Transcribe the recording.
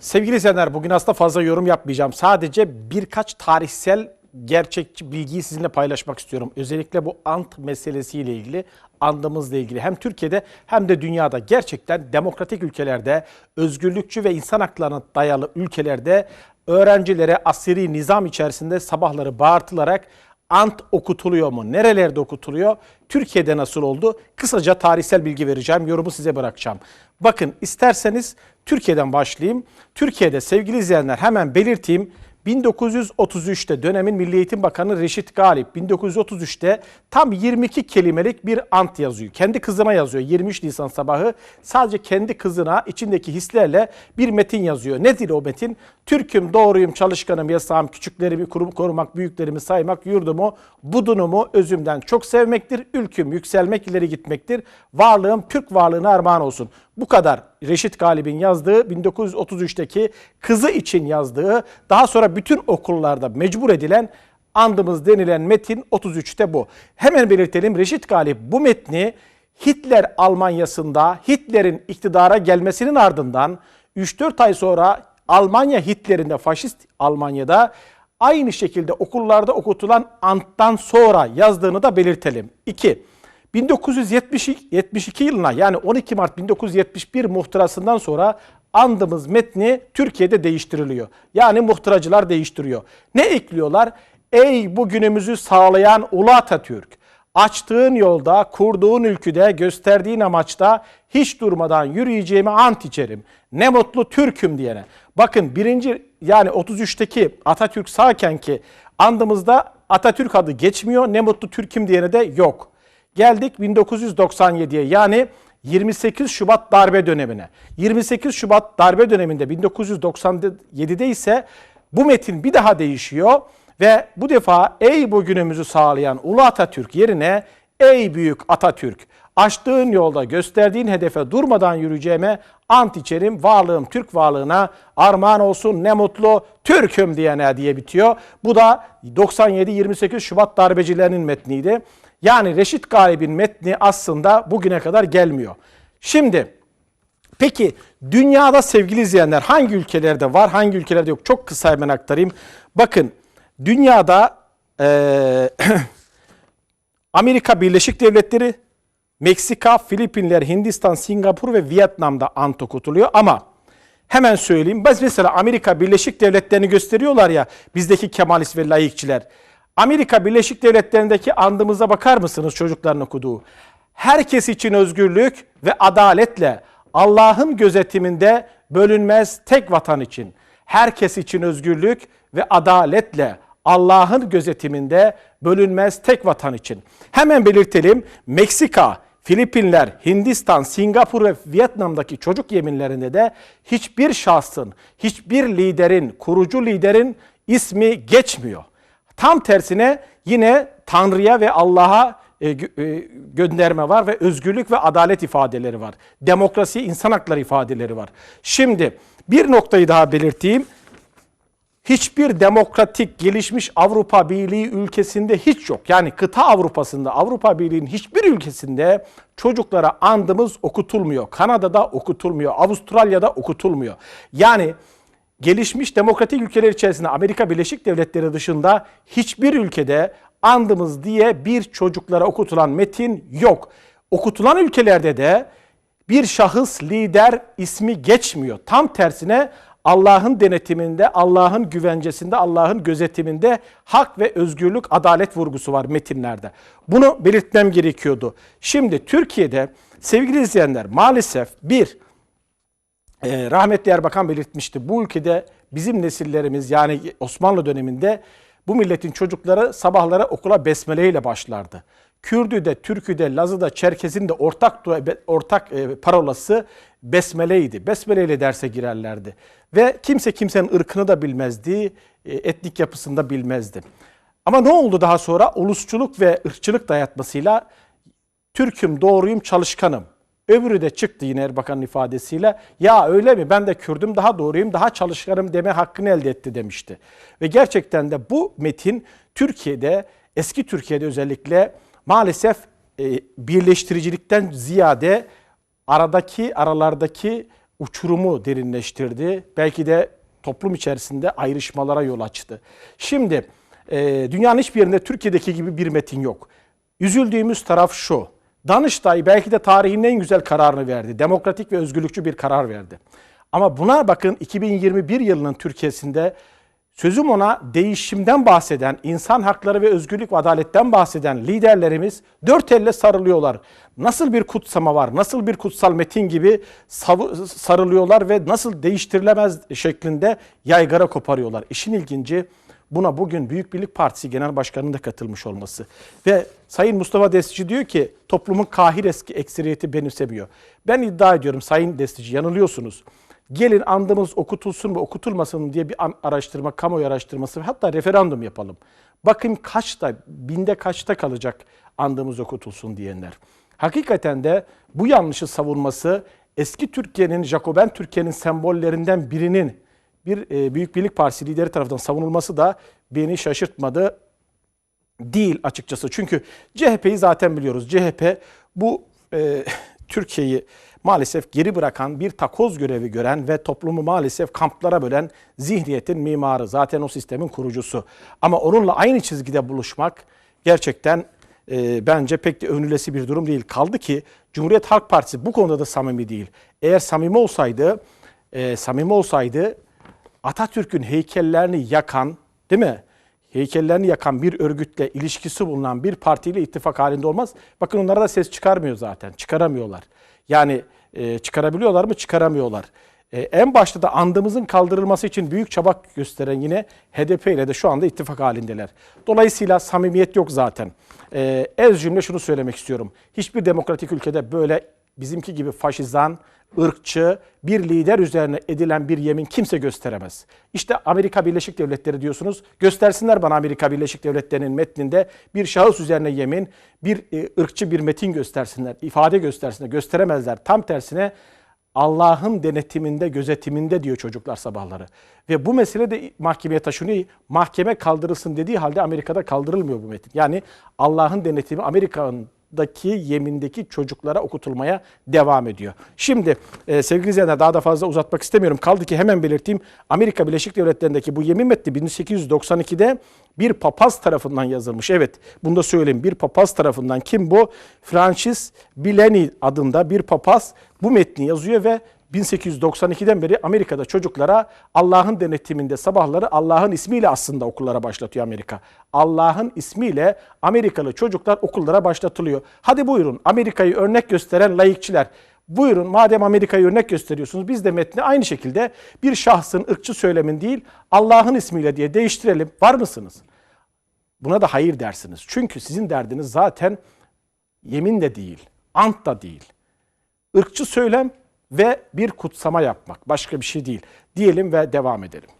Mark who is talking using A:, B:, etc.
A: Sevgili izleyenler bugün aslında fazla yorum yapmayacağım. Sadece birkaç tarihsel gerçekçi bilgiyi sizinle paylaşmak istiyorum. Özellikle bu ant meselesiyle ilgili, andımızla ilgili hem Türkiye'de hem de dünyada gerçekten demokratik ülkelerde, özgürlükçü ve insan haklarına dayalı ülkelerde öğrencilere asiri nizam içerisinde sabahları bağırtılarak ant okutuluyor mu? Nerelerde okutuluyor? Türkiye'de nasıl oldu? Kısaca tarihsel bilgi vereceğim. Yorumu size bırakacağım. Bakın isterseniz Türkiye'den başlayayım. Türkiye'de sevgili izleyenler hemen belirteyim. 1933'te dönemin Milli Eğitim Bakanı Reşit Galip 1933'te tam 22 kelimelik bir ant yazıyor. Kendi kızına yazıyor 23 Nisan sabahı. Sadece kendi kızına içindeki hislerle bir metin yazıyor. Nedir o metin? Türk'üm, doğruyum, çalışkanım, yasağım, küçüklerimi korumak, büyüklerimi saymak, yurdumu, budunumu özümden çok sevmektir. Ülküm yükselmek, ileri gitmektir. Varlığım Türk varlığına armağan olsun. Bu kadar Reşit Galip'in yazdığı 1933'teki kızı için yazdığı daha sonra bütün okullarda mecbur edilen andımız denilen metin 33'te bu. Hemen belirtelim Reşit Galip bu metni Hitler Almanyası'nda Hitler'in iktidara gelmesinin ardından 3-4 ay sonra Almanya Hitler'inde faşist Almanya'da aynı şekilde okullarda okutulan anttan sonra yazdığını da belirtelim. 2. 1972 yılına yani 12 Mart 1971 muhtırasından sonra andımız metni Türkiye'de değiştiriliyor. Yani muhtıracılar değiştiriyor. Ne ekliyorlar? Ey bugünümüzü sağlayan Ulu Atatürk, açtığın yolda, kurduğun ülküde, gösterdiğin amaçta hiç durmadan yürüyeceğimi ant içerim. Ne mutlu Türk'üm diyene. Bakın birinci yani 33'teki Atatürk sağken ki andımızda Atatürk adı geçmiyor. Ne mutlu Türk'üm diyene de yok. Geldik 1997'ye yani 28 Şubat darbe dönemine. 28 Şubat darbe döneminde 1997'de ise bu metin bir daha değişiyor ve bu defa ey bugünümüzü sağlayan Ulu Atatürk yerine ey büyük Atatürk açtığın yolda gösterdiğin hedefe durmadan yürüyeceğime ant içerim varlığım Türk varlığına armağan olsun ne mutlu Türk'üm diyene diye bitiyor. Bu da 97-28 Şubat darbecilerinin metniydi. Yani Reşit Galip'in metni aslında bugüne kadar gelmiyor. Şimdi peki dünyada sevgili izleyenler hangi ülkelerde var hangi ülkelerde yok? Çok kısa hemen aktarayım. Bakın dünyada eee, Amerika Birleşik Devletleri, Meksika, Filipinler, Hindistan, Singapur ve Vietnam'da ant okutuluyor ama hemen söyleyeyim. Biz mesela Amerika Birleşik Devletleri'ni gösteriyorlar ya bizdeki Kemalist ve laikçiler. Amerika Birleşik Devletleri'ndeki andımıza bakar mısınız çocukların okuduğu? Herkes için özgürlük ve adaletle Allah'ın gözetiminde bölünmez tek vatan için. Herkes için özgürlük ve adaletle Allah'ın gözetiminde bölünmez tek vatan için. Hemen belirtelim Meksika, Filipinler, Hindistan, Singapur ve Vietnam'daki çocuk yeminlerinde de hiçbir şahsın, hiçbir liderin, kurucu liderin ismi geçmiyor. Tam tersine yine Tanrı'ya ve Allah'a e, e, gönderme var ve özgürlük ve adalet ifadeleri var. Demokrasi, insan hakları ifadeleri var. Şimdi bir noktayı daha belirteyim. Hiçbir demokratik gelişmiş Avrupa Birliği ülkesinde hiç yok. Yani kıta Avrupa'sında, Avrupa Birliği'nin hiçbir ülkesinde çocuklara andımız okutulmuyor. Kanada'da okutulmuyor, Avustralya'da okutulmuyor. Yani gelişmiş demokratik ülkeler içerisinde Amerika Birleşik Devletleri dışında hiçbir ülkede andımız diye bir çocuklara okutulan metin yok. Okutulan ülkelerde de bir şahıs lider ismi geçmiyor. Tam tersine Allah'ın denetiminde, Allah'ın güvencesinde, Allah'ın gözetiminde hak ve özgürlük, adalet vurgusu var metinlerde. Bunu belirtmem gerekiyordu. Şimdi Türkiye'de sevgili izleyenler maalesef bir e, rahmetli Erbakan belirtmişti. Bu ülkede bizim nesillerimiz yani Osmanlı döneminde bu milletin çocukları sabahlara okula besmele ile başlardı. Kürdü de, Türkü de, Lazı da, Çerkez'in de ortak ortak e, parolası besmeleydi. Besmele ile derse girerlerdi. Ve kimse kimsenin ırkını da bilmezdi, e, etnik yapısını da bilmezdi. Ama ne oldu daha sonra? Ulusçuluk ve ırkçılık dayatmasıyla Türk'üm, doğruyum, çalışkanım. Öbürü de çıktı yine Erbakan'ın ifadesiyle. Ya öyle mi ben de Kürdüm daha doğruyum daha çalışkanım deme hakkını elde etti demişti. Ve gerçekten de bu metin Türkiye'de eski Türkiye'de özellikle maalesef e, birleştiricilikten ziyade aradaki aralardaki uçurumu derinleştirdi. Belki de toplum içerisinde ayrışmalara yol açtı. Şimdi e, dünyanın hiçbir yerinde Türkiye'deki gibi bir metin yok. Üzüldüğümüz taraf şu. Danıştay belki de tarihin en güzel kararını verdi. Demokratik ve özgürlükçü bir karar verdi. Ama buna bakın 2021 yılının Türkiye'sinde sözüm ona değişimden bahseden, insan hakları ve özgürlük ve adaletten bahseden liderlerimiz dört elle sarılıyorlar. Nasıl bir kutsama var, nasıl bir kutsal metin gibi sarılıyorlar ve nasıl değiştirilemez şeklinde yaygara koparıyorlar. İşin ilginci buna bugün Büyük Birlik Partisi Genel Başkanı'nın da katılmış olması. Ve Sayın Mustafa Destici diyor ki toplumun kahir eski ekseriyeti benimsemiyor. Ben iddia ediyorum Sayın Destici yanılıyorsunuz. Gelin andımız okutulsun mu okutulmasın mı diye bir araştırma, kamuoyu araştırması hatta referandum yapalım. Bakın kaçta, binde kaçta kalacak andımız okutulsun diyenler. Hakikaten de bu yanlışı savunması eski Türkiye'nin, Jacoben Türkiye'nin sembollerinden birinin bir e, Büyük Birlik Partisi lideri tarafından savunulması da beni şaşırtmadı değil açıkçası. Çünkü CHP'yi zaten biliyoruz. CHP bu e, Türkiye'yi maalesef geri bırakan bir takoz görevi gören ve toplumu maalesef kamplara bölen zihniyetin mimarı. Zaten o sistemin kurucusu. Ama onunla aynı çizgide buluşmak gerçekten e, bence pek de övünülesi bir durum değil. Kaldı ki Cumhuriyet Halk Partisi bu konuda da samimi değil. Eğer samimi olsaydı, e, samimi olsaydı Atatürk'ün heykellerini yakan, değil mi? Heykellerini yakan bir örgütle ilişkisi bulunan bir partiyle ittifak halinde olmaz. Bakın onlara da ses çıkarmıyor zaten. Çıkaramıyorlar. Yani e, çıkarabiliyorlar mı? Çıkaramıyorlar. E, en başta da andımızın kaldırılması için büyük çaba gösteren yine HDP ile de şu anda ittifak halindeler. Dolayısıyla samimiyet yok zaten. E, ez cümle şunu söylemek istiyorum. Hiçbir demokratik ülkede böyle bizimki gibi faşizan, ırkçı bir lider üzerine edilen bir yemin kimse gösteremez. İşte Amerika Birleşik Devletleri diyorsunuz. Göstersinler bana Amerika Birleşik Devletleri'nin metninde bir şahıs üzerine yemin, bir e, ırkçı bir metin göstersinler, ifade göstersinler. Gösteremezler. Tam tersine Allah'ın denetiminde, gözetiminde diyor çocuklar sabahları. Ve bu mesele de mahkemeye taşınıyor. Mahkeme kaldırılsın dediği halde Amerika'da kaldırılmıyor bu metin. Yani Allah'ın denetimi Amerika'daki yemindeki çocuklara okutulmaya devam ediyor. Şimdi e, sevgili izleyenler daha da fazla uzatmak istemiyorum. Kaldı ki hemen belirteyim. Amerika Birleşik Devletleri'ndeki bu yemin metni 1892'de bir papaz tarafından yazılmış. Evet bunu da söyleyeyim. Bir papaz tarafından kim bu? Francis Billeni adında bir papaz bu metni yazıyor ve 1892'den beri Amerika'da çocuklara Allah'ın denetiminde sabahları Allah'ın ismiyle aslında okullara başlatıyor Amerika. Allah'ın ismiyle Amerikalı çocuklar okullara başlatılıyor. Hadi buyurun Amerika'yı örnek gösteren layıkçiler. Buyurun madem Amerika'yı örnek gösteriyorsunuz biz de metni aynı şekilde bir şahsın ırkçı söylemin değil Allah'ın ismiyle diye değiştirelim. Var mısınız? Buna da hayır dersiniz. Çünkü sizin derdiniz zaten yemin de değil, ant da değil. Irkçı söylem ve bir kutsama yapmak. Başka bir şey değil. Diyelim ve devam edelim.